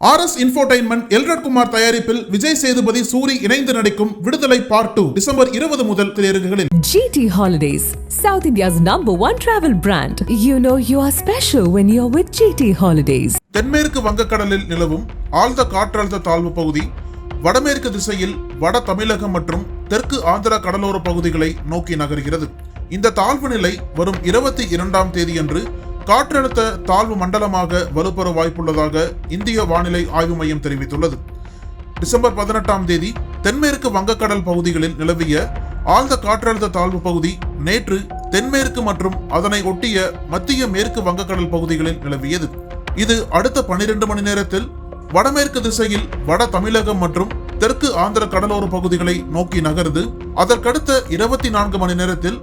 R S infotainment Elred Kumar தயாரிப்பில் விஜய் சேதுபதி சூரி இணைந்து நடிக்கும் விடுதலை பார்ட் டூ டிசம்பர் இருபது முதல் திரையரங்குகளில் GT Holidays, South India's number one travel brand. You know you are special when you're with GT Holidays. தென்மேற்கு வங்கக்கடலில் நிலவும் ஆழ்ந்த காற்றழுத்த தாழ்வு பகுதி வடமேற்கு திசையில் வட தமிழகம் மற்றும் தெற்கு ஆந்திர கடலோர பகுதிகளை நோக்கி நகர்கிறது இந்த தாழ்வு நிலை வரும் இருபத்தி இரண்டாம் தேதியன்று காற்றழுத்த தாழ்வு மண்டலமாக வலுப்பெற வாய்ப்புள்ளதாக இந்திய வானிலை ஆய்வு மையம் தெரிவித்துள்ளது. டிசம்பர் பதினெட்டாம் தேதி தென்மேற்கு வங்கக்கடல் பகுதிகளில் நிலவிய ஆழ்ந்த காற்றழுத்த தாழ்வு பகுதி நேற்று தென்மேற்கு மற்றும் அதனை ஒட்டிய மத்திய மேற்கு வங்கக்கடல் பகுதிகளில் நிலவியது. இது அடுத்த பனிரெண்டு மணி நேரத்தில் வடமேற்கு திசையில் வட தமிழகம் மற்றும் தெற்கு ஆந்திர கடலோர பகுதிகளை நோக்கி நகர்ந்து அதற்கடுத்த இருபத்தி நான்கு மணி நேரத்தில்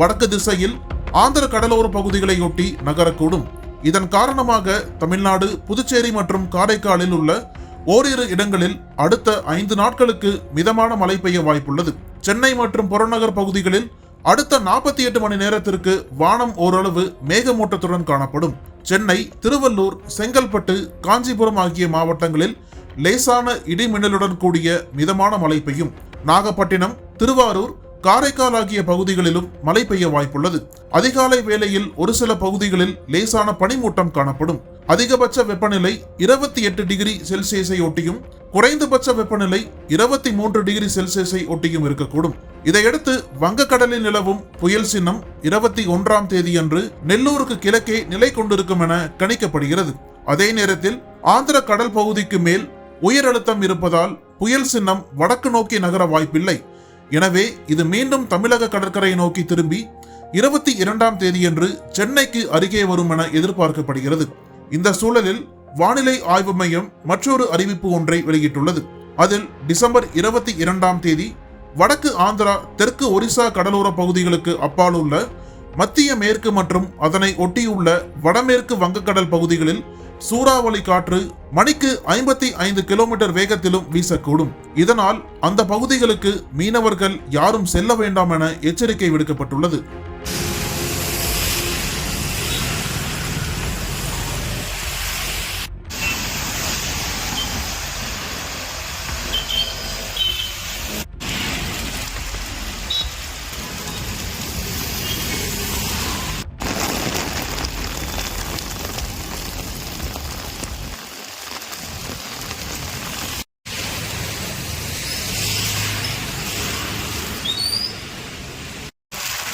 வடக்கு திசையில் ஆந்திர கடலோர பகுதிகளையொட்டி நகரக்கூடும். இதன் காரணமாக தமிழ்நாடு புதுச்சேரி மற்றும் காரைக்காலில் உள்ள ஓரிரு இடங்களில் அடுத்த ஐந்து நாட்களுக்கு மிதமான மழை பெய்ய வாய்ப்புள்ளது. சென்னை மற்றும் புறநகர் பகுதிகளில் அடுத்த நாற்பத்தி எட்டு மணி நேரத்திற்கு வானம் ஓரளவு மேகமூட்டத்துடன் காணப்படும். சென்னை திருவள்ளூர் செங்கல்பட்டு காஞ்சிபுரம் ஆகிய மாவட்டங்களில் லேசான இடி மின்னலுடன் கூடிய மிதமான மழை பெய்யும். நாகப்பட்டினம் திருவாரூர் காரைக்கால் ஆகிய பகுதிகளிலும் மழை பெய்ய வாய்ப்புள்ளது. அதிகாலை வேளையில் ஒரு சில பகுதிகளில் லேசான பனிமூட்டம் காணப்படும். அதிகபட்ச வெப்பநிலை இருபத்தி எட்டு டிகிரி செல்சியஸை ஒட்டியும் குறைந்தபட்ச வெப்பநிலை இருபத்தி மூன்று டிகிரி செல்சியஸை ஒட்டியும் இருக்கக்கூடும். இதையடுத்து வங்கக்கடலில் நிலவும் புயல் சின்னம் இருபத்தி ஒன்றாம் தேதியன்று நெல்லூருக்கு கிழக்கே நிலை கொண்டிருக்கும் என கணிக்கப்படுகிறது. அதே நேரத்தில் ஆந்திர கடல் பகுதிக்கு மேல் உயரழுத்தம் இருப்பதால் புயல் சின்னம் வடக்கு நோக்கி நகர வாய்ப்பில்லை. எனவே இது மீண்டும் தமிழக கடற்கரையை நோக்கி திரும்பி இருபத்தி இரண்டாம் தேதியன்று சென்னைக்கு அருகே வரும் என எதிர்பார்க்கப்படுகிறது. இந்த சூழலில் வானிலை ஆய்வு மையம் மற்றொரு அறிவிப்பு ஒன்றை வெளியிட்டுள்ளது. அதில் டிசம்பர் இருபத்தி இரண்டாம் தேதி வடக்கு ஆந்திரா தெற்கு ஒரிசா கடலோர பகுதிகளுக்கு அப்பால் உள்ள மத்திய மேற்கு மற்றும் அதனை ஒட்டியுள்ள வடமேற்கு வங்கக்கடல் பகுதிகளில் சூறாவளி காற்று மணிக்கு ஐம்பத்தி ஐந்து கிலோமீட்டர் வேகத்திலும் வீசக்கூடும். இதனால் அந்த பகுதிகளுக்கு மீனவர்கள் யாரும் செல்ல வேண்டாம் என எச்சரிக்கை விடுக்கப்பட்டுள்ளது.